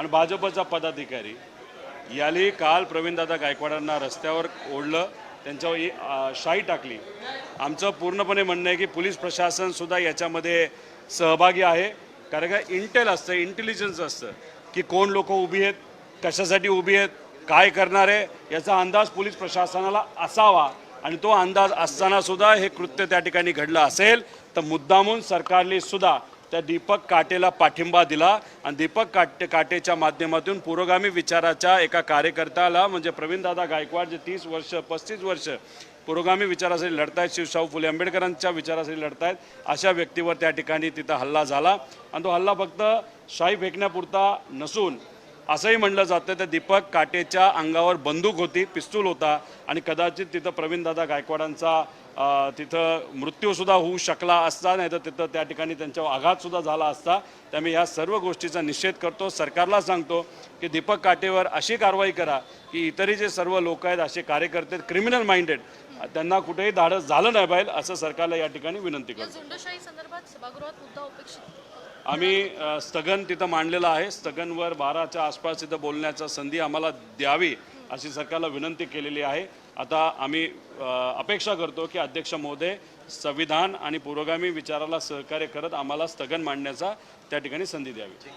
आणि भाजपचा पदाधिकारी याली काल प्रवीणदादा गायकवाडांना रस्त्यावर ओढलं त्यांच्यावर इ- शाई टाकली. आमचं पूर्णपणे म्हणणं आहे की पोलीस प्रशासनसुद्धा याच्यामध्ये सहभागी आहे. कारण का इंटेल असतं इंटेलिजन्स असतं की कोण लोक उभी आहेत कशासाठी उभी आहेत काय करणार आहे याचा अंदाज पोलीस प्रशासनाला असावा. आणि तो अंदाज असताना सुद्धा हे कृत्य त्या ठिकाणी घडलं असेल तर मुद्दामून सरकारने सुद्धा त्या दीपक काटेला पाठिंबा दिला आणि दीपक काटे काटेच्या माध्यमातून पुरोगामी विचाराच्या एका कार्यकर्त्याला म्हणजे प्रवीणदादा गायकवाड जे तीस वर्ष पस्तीस वर्ष पुरोगामी विचारासाठी लढतायत शिवशाहू फुले आंबेडकरांच्या विचारासाठी लढतायत अशा व्यक्तीवर त्या ठिकाणी तिथं हल्ला झाला. आणि तो हल्ला फक्त शाही फेकण्यापुरता नसून असंही म्हणलं जातं त्या दीपक काटेच्या अंगावर बंदूक होती पिस्तूल होता आणि कदाचित तिथं प्रवीणदादा गायकवाडांचा तिथं मृत्यूसुद्धा होऊ शकला असता नाही तर तिथं त्या ठिकाणी त्यांच्यावर आघातसुद्धा झाला असता. त्यामुळे ह्या सर्व गोष्टीचा निषेध करतो सरकारला सांगतो की दीपक काटेवर अशी कारवाई करा की इतरही जे सर्व लोक आहेत असे कार्यकर्ते क्रिमिनल माइंडेड त्यांना कुठेही धाडस झालं नाही पाहिजे असं सरकारला या ठिकाणी विनंती करतो. आम्ही स्थगन तिथं मांडलेलं आहे. स्थगनवर बाराच्या आसपास तिथं बोलण्याचा संधी आम्हाला द्यावी. अशी सरकारला विनंती केलेली आहे. आता आम्ही अपेक्षा करतो की अध्यक्ष महोदय संविधान आणि पुरोगामी विचाराला सहकार्य करत आम्हाला स्थगन मांडण्याचा त्या ठिकाणी संधी द्यावी.